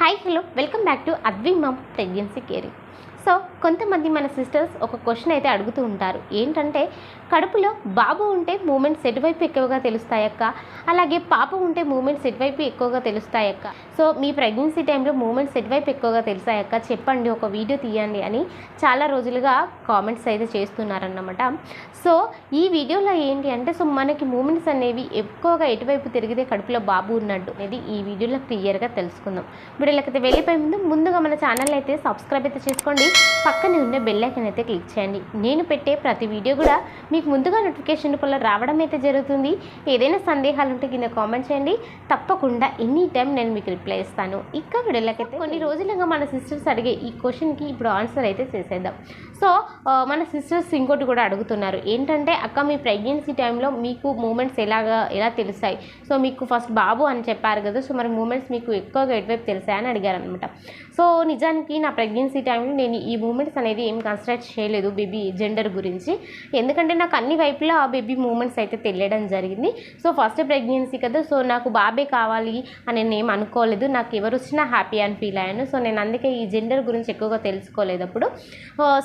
Hi hello welcome back to అద్విమమ్ pregnancy caring so కొంతమంది మన sisters ఒక క్వశ్చన్ అయితే అడుగుతూ ఉంటారు. ఏంటంటే కడుపులో బాబు ఉంటే మూమెంట్స్ ఎటువైపు ఎక్కువగా తెలుస్తాయక్క అలాగే పాప ఉంటే మూమెంట్స్ ఎటువైపు ఎక్కువగా తెలుస్తాయక్క సో మీ ప్రెగ్నెన్సీ టైంలో మూమెంట్స్ ఎటువైపు ఎక్కువగా తెలుస్తాయక్క చెప్పండి ఒక వీడియో తీయండి అని చాలా రోజులుగా కామెంట్స్ అయితే చేస్తున్నారన్నమాట. సో ఈ వీడియోలో ఏంటి అంటే సో మనకి మూమెంట్స్ అనేవి ఎక్కువగా ఎటువైపు తిరిగితే కడుపులో బాబు ఉన్నట్టు అనేది ఈ వీడియోలో క్లియర్గా తెలుసుకుందాం. వీడియోలకైతే వెళ్ళిపోయే ముందు ముందుగా మన ఛానల్ అయితే సబ్స్క్రైబ్ అయితే చేసుకోండి. పక్కనే ఉన్న బెల్ ఐకన్ అయితే క్లిక్ చేయండి. నేను పెట్టే ప్రతి వీడియో కూడా మీకు ముందుగా నోటిఫికేషన్ రూపంలో రావడం అయితే జరుగుతుంది. ఏదైనా సందేహాలు ఉంటే కింద కామెంట్ చేయండి. తప్పకుండా ఎనీ టైం నేను మీకు రిప్లై ఇస్తాను. ఇక వీడియోలకైతే కొన్ని రోజులుగా మన సిస్టర్స్ అడిగే ఈ క్వశ్చన్కి ఇప్పుడు ఆన్సర్ అయితే చేసేద్దాం. సో మన సిస్టర్స్ ఇంకోటి కూడా అడుగుతున్నారు. ఏంటంటే అక్క మీ ప్రెగ్నెన్సీ టైంలో మీకు మూమెంట్స్ ఎలాగా ఎలా తెలుస్తాయి? సో మీకు ఫస్ట్ బాబు అని చెప్పారు కదా సో మరి మూమెంట్స్ మీకు ఎక్కువగా ఎటువైపు తెలుసాయని అడిగారు అనమాట సో నిజానికి నా ప్రెగ్నెన్సీ టైంలో నేను ఈ మూమెంట్స్ అనేది ఏం కన్స్ట్రక్ట్ చేయలేదు బేబీ జెండర్ గురించి. ఎందుకంటే నాకు అన్ని వైపులా ఆ బేబీ మూమెంట్స్ అయితే తెలియడం జరిగింది. సో ఫస్ట్ ప్రెగ్నెన్సీ కదా సో నాకు బాబే కావాలి అని నేను ఏం అనుకోలేదు. నాకు ఎవరు వచ్చినా హ్యాపీ అని ఫీల్ అయ్యాను. సో నేను అందుకే ఈ జెండర్ గురించి ఎక్కువగా తెలుసుకోలేదు అప్పుడు.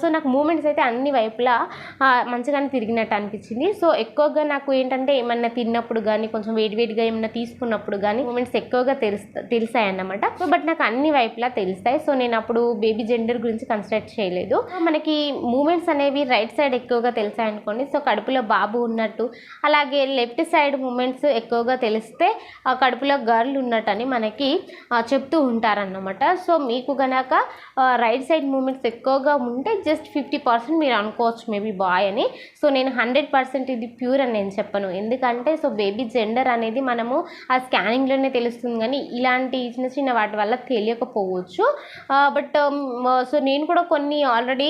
సో నాకు మూమెంట్స్ అయితే అన్ని వైపులా మంచిగానే తిరిగినట్టు అనిపించింది. సో ఎక్కువగా నాకు ఏంటంటే ఏమన్నా తిన్నప్పుడు కానీ కొంచెం వేడివేడిగా ఏమన్నా తీసుకున్నప్పుడు కానీ మూమెంట్స్ ఎక్కువగా తెలుస్తా తెలిసాయన్నమాట. సో బట్ నాకు అన్ని వైపులా కనిపిస్తాయి సో నేను అప్పుడు బేబీ జెండర్ గురించి కన్సిడర్ చేయలేదు. మనకి మూమెంట్స్ అనేవి రైట్ సైడ్ ఎక్కువగా తెలిసాయనుకోండి సో కడుపులో బాబు ఉన్నట్టు అలాగే లెఫ్ట్ సైడ్ మూమెంట్స్ ఎక్కువగా తెలిస్తే ఆ కడుపులో గర్ల్ ఉన్నట్టని మనకి చెప్తూ ఉంటారన్నమాట. సో మీకు గనక రైట్ సైడ్ మూమెంట్స్ ఎక్కువగా ఉంటే జస్ట్ ఫిఫ్టీ పర్సెంట్ మీరు అనుకోవచ్చు మేబీ బాయ్ అని. సో నేను హండ్రెడ్ పర్సెంట్ ఇది ప్యూర్ అని నేను చెప్పను. ఎందుకంటే సో బేబీ జెండర్ అనేది మనము ఆ స్కానింగ్లోనే తెలుస్తుంది. కానీ ఇలాంటి చిన్న చిన్న వాటి వల్ల తెలియకపోవచ్చు. బట్ సో um, నేను కూడా కొన్ని ఆల్రెడీ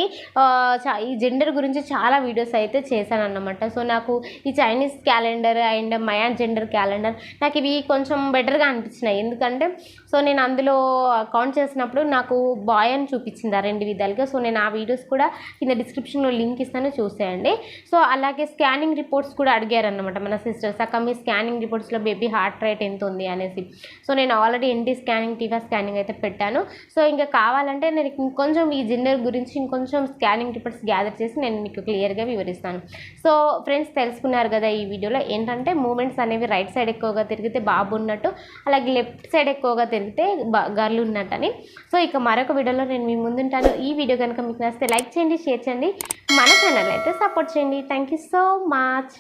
ఈ జెండర్ గురించి చాలా వీడియోస్ అయితే చేశాను అన్నమాట సో నాకు ఈ Chinese calendar and Mayan gender calendar నాకు ఇవి కొంచెం బెటర్గా అనిపించినాయి. ఎందుకంటే సో నేను అందులో కౌంట్ చేసినప్పుడు నాకు బాయ్ అని చూపించింది ఆ రెండు విధాలుగా. సో నేను ఆ వీడియోస్ కూడా కింద డిస్క్రిప్షన్లో లింక్ ఇస్తాను చూసేయండి. సో అలాగే స్కానింగ్ రిపోర్ట్స్ కూడా అడిగారనమాట మన సిస్టర్స్ అక్క మీ స్కానింగ్ రిపోర్ట్స్లో బేబీ హార్ట్ రేట్ ఎంత ఉంది అనేసి. సో నేను ఆల్రెడీ ఎన్టీ స్కానింగ్ టీవా స్కానింగ్ అయితే పెట్టాను. సో ఇంకా కావాలంటే నేను ఇంకొంచెం ఈ జెండర్ గురించి ఇంకొంచెం స్కానింగ్ రిపోర్ట్స్ గ్యాదర్ చేసి నేను మీకు క్లియర్గా వివరిస్తాను. సో ఫ్రెండ్స్ తెలుసుకున్నారు కదా ఈ వీడియోలో ఏంటంటే మూమెంట్స్ అనేవి రైట్ సైడ్ ఎక్కువగా తిరిగితే బాబు ఉన్నట్టు అలాగే లెఫ్ట్ సైడ్ ఎక్కువగా తిరిగితే గర్ల్ ఉన్నట్టని. సో ఇక మరొక వీడియోలో నేను మీ ముందుంటాను ఈ వీడియో కనుక మీకు నచ్చితే లైక్ చేయండి షేర్ చేయండి. మన ఛానల్ అయితే సపోర్ట్ చేయండి. Thank you so much